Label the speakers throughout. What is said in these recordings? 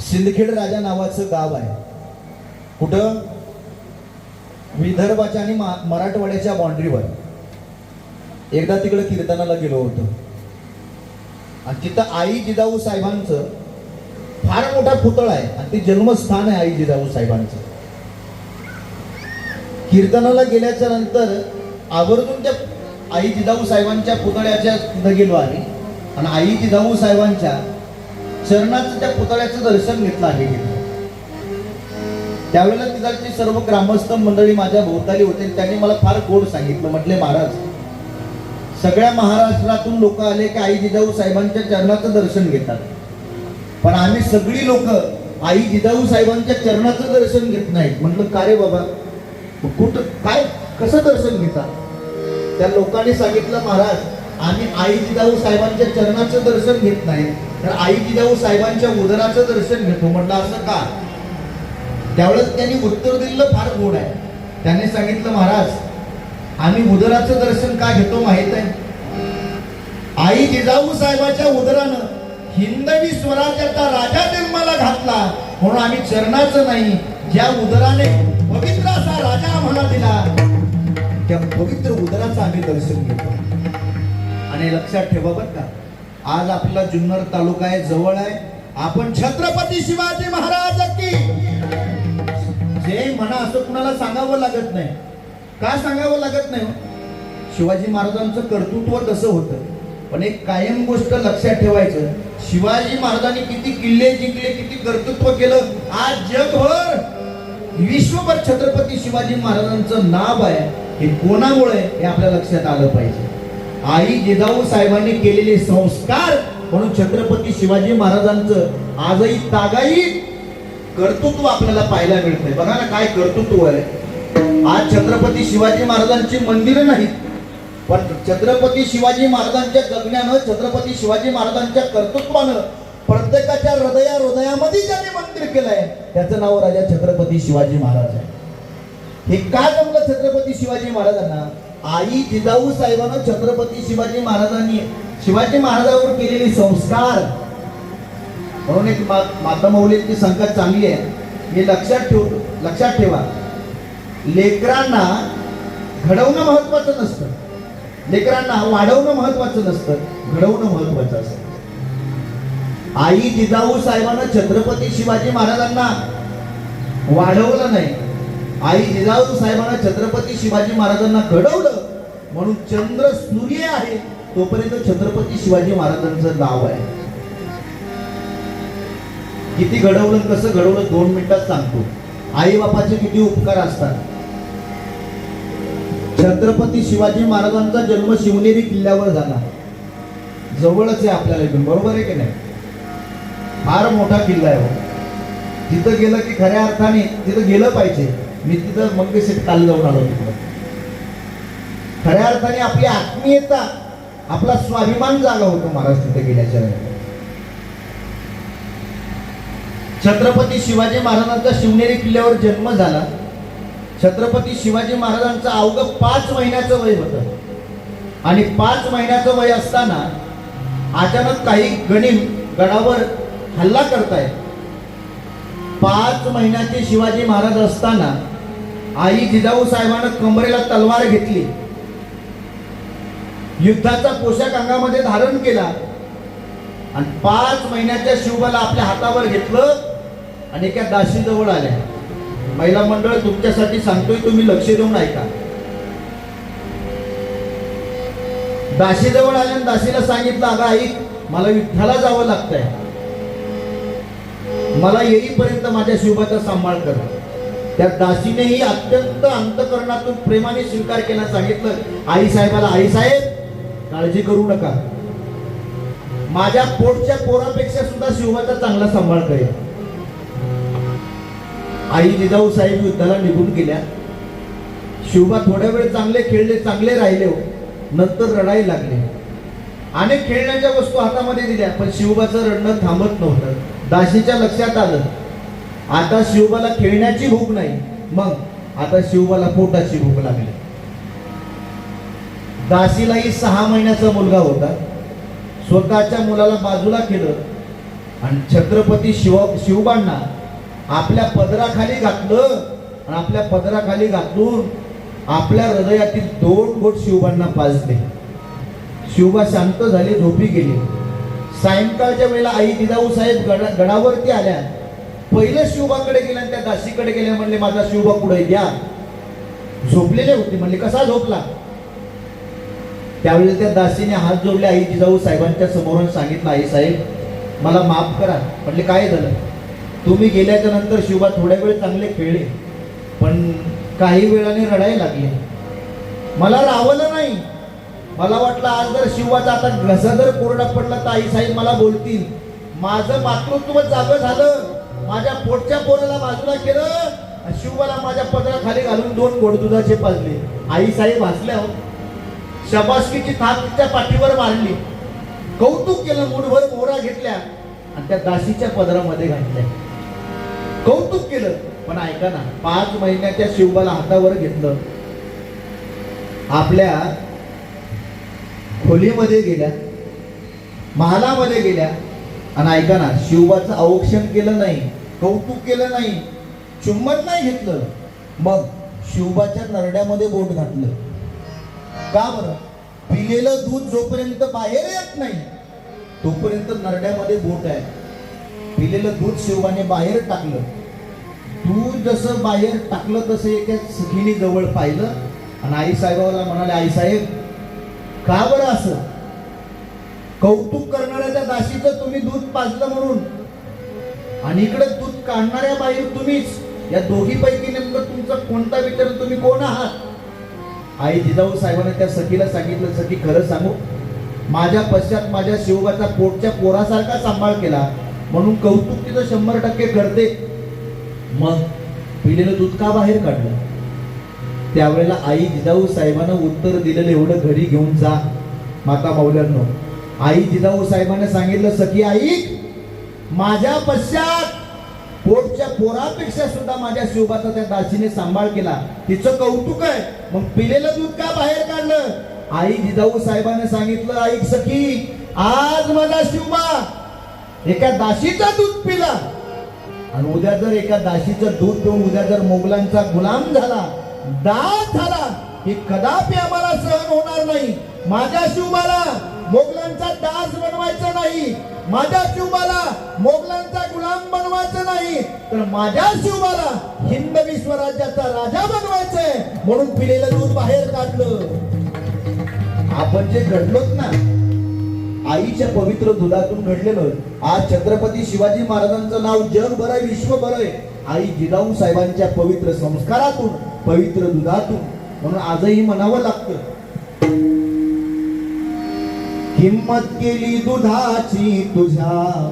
Speaker 1: सिंदखेड राजा नावाचं गाव आहे. कुठं? विदर्भाच्या आणि मराठवाड्याच्या बाउंड्रीवर एकदा तिकडे कीर्तनाला गेलो होतो. आणि तिथं आई जिजाऊ साहेबांचं फार मोठा पुतळा आहे. आणि ते जन्मस्थान आहे आई जिजाऊ साहेबांचं. कीर्तनाला गेल्याच्यानंतर आवर्जून त्या आई जिजाऊ साहेबांच्या पुतळ्याच्या तिथं गेलो आम्ही. आणि आई जिजाऊ साहेबांच्या चरणाचं त्या पुतळ्याचं दर्शन घेतलं आहे त्यावेळेला तिथलची सर्व ग्रामस्थ मंडळी माझ्या भोवताली होते त्यांनी मला फार गोड सांगितलं. म्हटले महाराज सगळ्या महाराष्ट्रातून लोक आले की आई जिजाऊ साहेबांच्या चरणाचं दर्शन घेतात. पण आम्ही सगळी लोक आई जिजाऊ साहेबांच्या चरणाचं दर्शन घेत नाहीत म्हटलं का रे बाबा? कुठं काय कसं दर्शन घेतात त्या लोकांनी सांगितलं महाराज आम्ही आई जिजाऊ साहेबांच्या चरणाचं दर्शन घेत नाही तर आई जिजाऊ साहेबांच्या उदराचं दर्शन घेतो. म्हटलं असं का? त्यावेळेस त्यांनी उत्तर दिलेलं फार गोड आहे. त्यांनी सांगितलं महाराज आम्ही उदराचं दर्शन का घेतो माहीत आहे? आई जिजाऊ साहेबाच्या उदरानं हिंदवी स्वराज्याचा राजा जन्माला घातला. म्हणून आम्ही चरणाचं नाही ज्या उदराने पवित्र असा राजा आम्हाला दिला. त्या पवित्र उदराचं आम्ही दर्शन घेतो. आणि लक्षात ठेवा बरं का. आज आपला जुन्नर तालुका आहे जवळ आहे. आपण छत्रपती शिवाजी महाराज की. जे म्हणा असं कुणाला सांगावं लागत नाही. का सांगावं लागत नाही हो? शिवाजी महाराजांचं कर्तृत्व कसं होतं. पण एक कायम गोष्ट लक्षात ठेवायचं. शिवाजी महाराजांनी किती किल्ले जिंकले किती कर्तृत्व केलं. आज जगभर विश्वभर छत्रपती शिवाजी महाराजांचं नाव आहे. हे कोणामुळे? हे आपल्या लक्षात आलं पाहिजे. आई जिजाऊ साहेबांनी केलेले संस्कार म्हणून छत्रपती शिवाजी महाराजांचं आजही तागाई कर्तृत्व आपल्याला पाहायला मिळतंय. बघा ना काय कर्तृत्व आहे. आज छत्रपती शिवाजी मंदिर मंदिरं नाहीत पण छत्रपती शिवाजी महाराजांच्या जगण्यानं छत्रपती शिवाजी महाराजांच्या कर्तृत्वानं प्रत्येकाच्या हृदया हृदयामध्ये ज्याने मंदिर केलंय त्याचं नाव राजा छत्रपती शिवाजी महाराज आहे. हे का जमलं छत्रपती शिवाजी महाराजांना? आई जिजाऊ साहेबांना छत्रपती शिवाजी महाराजांनी शिवाजी महाराजांवर केलेले संस्कार. म्हणून एक माता मौलीची संख्या चांगली आहे. हे लक्षात ठेव लक्षात ठेवा. लेकरांना घडवणं महत्वाचं नसतं. लेकरांना वाढवणं महत्वाचं नसतं. घडवणं महत्वाचं असतं. आई जिजाऊ साहेबांना छत्रपती शिवाजी महाराजांना वाढवलं नाही. आई जिजाऊ साहेबांना छत्रपती शिवाजी महाराजांना घडवलं म्हणून चंद्र सूर्य आहे तोपर्यंत छत्रपती शिवाजी महाराजांचं नाव आहे. किती घडवलं कसं घडवलं दोन मिनिटात सांगतो. आई बापाचे किती उपकार असतात. छत्रपती शिवाजी महाराजांचा जन्म शिवनेरी किल्ल्यावर झाला. जवळच आहे आपल्याला इथून बरोबर आहे की नाही? फार मोठा किल्ला आहे हो. तिथं गेलं की खऱ्या अर्थाने तिथं गेलं पाहिजे. मी तिथं मंगेशेट काल जाऊन आलो तिकडं. खऱ्या अर्थाने आपली आत्मीयता आपला स्वाभिमान जागा होतो महाराज तिथे गेल्याच्यानंतर छत्रपती शिवाजी महाराजांचा शिवनेरी किल्ल्यावर जन्म झाला. छत्रपती शिवाजी महाराजांचं अवघं पाच महिन्याचं वय होतं. आणि पाच महिन्याचं वय असताना अचानक काही गणिम गडावर हल्ला करतायत. पाच महिन्याचे शिवाजी महाराज असताना आई जिजाऊ साहेबानं कमरेला तलवार घेतली. युद्धाचा पोशाख अंगामध्ये धारण केला. आणि पाच महिन्याच्या शिवबाला आपल्या हातावर घेतलं आणि एका दाशीजवळ आल्या. महिला मंडळ तुमच्यासाठी सांगतोय तुम्ही लक्ष देऊन ऐका. दाशीजवळ आल्या आणि सांगितलं अगं आई मला विठ्ठला जावं लागतंय. मला येईपर्यंत माझ्या शिवबाचा सांभाळ करा. त्या दासीनेही अत्यंत अंतकरणातून प्रेमाने स्वीकार केला सांगितलं आई साहेबाला आई साहेब काळजी करू नका. माझ्या पोटच्या पोरापेक्षा सुद्धा शिवबाचा चांगला सांभाळ करेल आई जिजाऊ साहेब युद्धाला निघून गेल्या. शिवबा थोड्या वेळ चांगले खेळले चांगले राहिले हो. नंतर रडायला लागले. अनेक खेळण्याच्या वस्तू हातामध्ये दिल्या पण शिवबाचं रडणं थांबत नव्हतं. दाशीच्या लक्षात आलं आता शिवबाला खेळण्याची भूक नाही. मग आता शिवबाला पोटाची भूक लागली. दासीलाही सहा महिन्याचा मुलगा होता. स्वतःच्या मुलाला बाजूला केलं. आणि छत्रपती शिव शिवबांना आपल्या पदराखाली घातलं. आणि आपल्या पदराखाली घातून आपल्या हृदयातील दोन बोट शिवबांना पाजले शिवबा शांत झाली झोपी गेली. सायंकाळच्या वेळेला आई जिजाऊ साहेब गडा गडावरती आल्या. पहिले शिवबाकडे गेले आणि त्या दासीकडे गेल्या म्हणले माझा शिवबा पुढे द्या झोपलेले होते. म्हणले कसा झोपला? त्यावेळेला त्या दासीने हात जोडले आई जिजाऊ साहेबांच्या समोरून सांगितलं आई साहेब मला माफ करा. म्हटले काय झालं? तुम्ही गेल्याच्यानंतर शिवबा थोड्या वेळ चांगले खेळले पण काही वेळाने रडायला लागले. मला रावलं नाही. मला वाटलं आज जर शिवाचा आता घसा जर कोरडा पडला तर आई साहेब मला बोलतील. माझं मातृत्व जागं झालं. माझ्या पोटच्या पोराला बाजूला केलं शिवबाला माझ्या पदराखाली घालून दोन गोडदुधाचे पाजले आई साहेब हसल्या हो. शबासकीची थाप तिच्या पाठीवर मारली. कौतुक केलं मुठभर मोहरा घेतल्या आणि त्या दासीच्या पदरामध्ये घातल्या. कौतुक केलं पण ऐका ना पाच महिन्याच्या शिवबाला हातावर घेतलं. आपल्या खोलीमध्ये गेल्या महालामध्ये गेल्या आणि ऐका ना शिवबाचं औक्षण केलं नाही कौतुक केलं नाही चुंबन नाही घेतलं. मग शिवबाच्या नरड्यामध्ये बोट घातलं. का बरं? पिलेलं दूध जोपर्यंत बाहेर येत नाही तोपर्यंत नरड्यामध्ये बोट आहे. पिलेलं दूध शिवबाने बाहेर टाकलं. दूध जसं बाहेर टाकलं तसं एका सखीने जवळ पाहिलं. आणि आई साहेबाला म्हणाले आई साहेब का बरं असं? कौतुक करणाऱ्या त्या दासीचं तुम्ही दूध पाजलं म्हणून. आणि इकडे दूध काढणाऱ्या बाहेर तुम्हीच. या दोघी पैकी नेमकं तुमचा कोणता विचार तुम्ही कोण आहात? आई जिजाऊ साहेबांनी त्या सखीला सांगितलं सखी खरं सांगू माझ्या पश्चात माझ्या शिवबाचा पोटच्या पोरासारखा सांभाळ केला. म्हणून कौतुक तिथं शंभर टक्के करते. मग पिलेलं दूध का बाहेर काढलं? त्यावेळेला आई जिजाऊ साहेबांना उत्तर दिलेलं एवढं घरी घेऊन जा माता माऊल्यांना. आई जिजाऊ साहेबांना सांगितलं सखी आई माझ्या पश्चात पोटच्या पोरापेक्षा सुद्धा माझ्या शिवबाचा त्या दासीने सांभाळ केला. तिचं कौतुक आहे. मग पिलेलं दूध का बाहेर काढलं? आई जिजाऊ साहेबाने सांगितलं आई सखी आज माझा शिवबा एका दाशीचा दूध पिला. आणि उद्या जर एका दाशीचं दूध पिऊन उद्या जर मोगलांचा गुलाम झाला दास झाला हे कदापि आम्हाला सहन होणार नाही. माझ्या शिवबाला मोगलांचा दास बनवायचा नाही. माझ्या शिवबाला मोगलांचा गुलाम बनवायचा नाही. तर माझ्या शिवबाला हिंद विश्वराज्याचा राजा बनवायचंय म्हणून पिलेलं दूध बाहेर काढलं. आपण जे घडलोत ना आईच्या पवित्र दुधातून घडलेलं आज छत्रपती शिवाजी महाराजांचं नाव जगभर आहे विश्वभर आहे. आई जिजाऊ साहेबांच्या पवित्र संस्कारातून पवित्र दुधातून म्हणून आजही म्हणावं लागतं. किंमत केली दुधाची तुझ्या.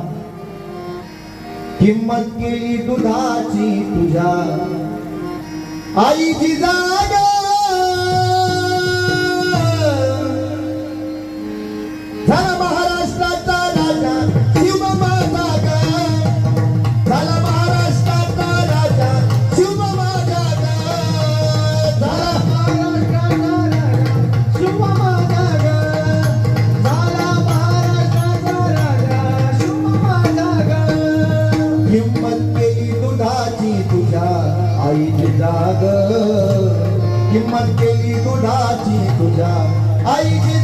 Speaker 1: किंमत केली दुधाची तुझ्या. आई जिजाऊ हिम्मत केली दुधाची तुझ्या. आईची